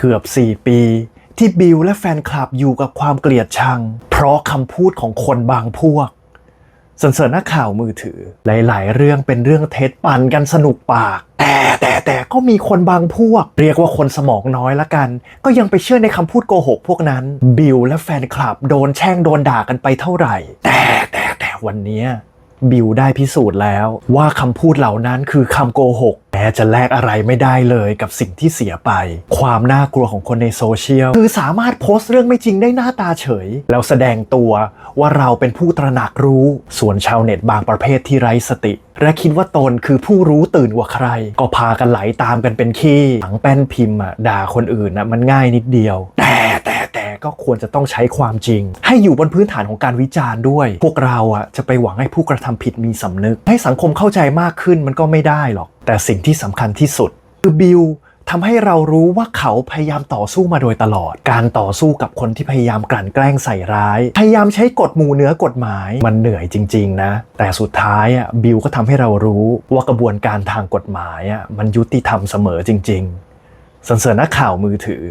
เกือบ 4 ปี ที่บิลและแฟนคลับอยู่กับความเกลียดชัง เพราะคำพูดของคนบางพวกสันเสริญนักข่าวมือถือ หลาย ๆ เรื่องเป็นเรื่องเท็จปั่นกันสนุกปาก แต่แต่แต่ก็มีคนบางพวก เรียกว่าคนสมองน้อยละกัน ก็ยังไปเชื่อในคำพูดโกหกพวกนั้น บิลและแฟนคลับ โดนแช่งโดนด่ากันไปเท่าไหร่ แต่แต่แต่วันนี้ บิวได้พิสูจน์แล้วว่าคำพูดเหล่านั้นคือคำโกหกแม้จะแลกอะไรไม่ได้เลยกับสิ่งที่เสียไป ความน่ากลัวของคนในโซเชียล คือสามารถโพสต์เรื่องไม่จริงได้หน้าตาเฉย แล้วแสดงตัวว่าเราเป็นผู้ตระหนักรู้ ส่วนชาวเน็ตบางประเภทที่ไร้สติ และคิดว่าตนคือผู้รู้ตื่นกว่าใคร ก็พากันไหลตามกันเป็นขี้ถังแป้นพิมพ์ด่าคนอื่นนะมันง่ายนิดเดียว ก็ควรจะต้องใช้ความจริง ให้อยู่บนพื้นฐานของการวิจารณ์ด้วย พวกเราอะจะไปหวังให้ผู้กระทำผิดมีสำนึก ให้สังคมเข้าใจมากขึ้นมันก็ไม่ได้หรอก แต่สิ่งที่สำคัญที่สุด คือบิลทำให้เรารู้ว่าเขาพยายามต่อสู้มาโดยตลอด การต่อสู้กับคนที่พยายามกลั่นแกล้งใส่ร้าย พยายามใช้กฎหมู่เหนือกฎหมาย มันเหนื่อยจริง ๆ นะ แต่สุดท้ายอะบิลก็ทำให้เรารู้ว่ากระบวนการทางกฎหมายอะมันยุติธรรมเสมอจริง ๆสันเสริญนักข่าวมือถือ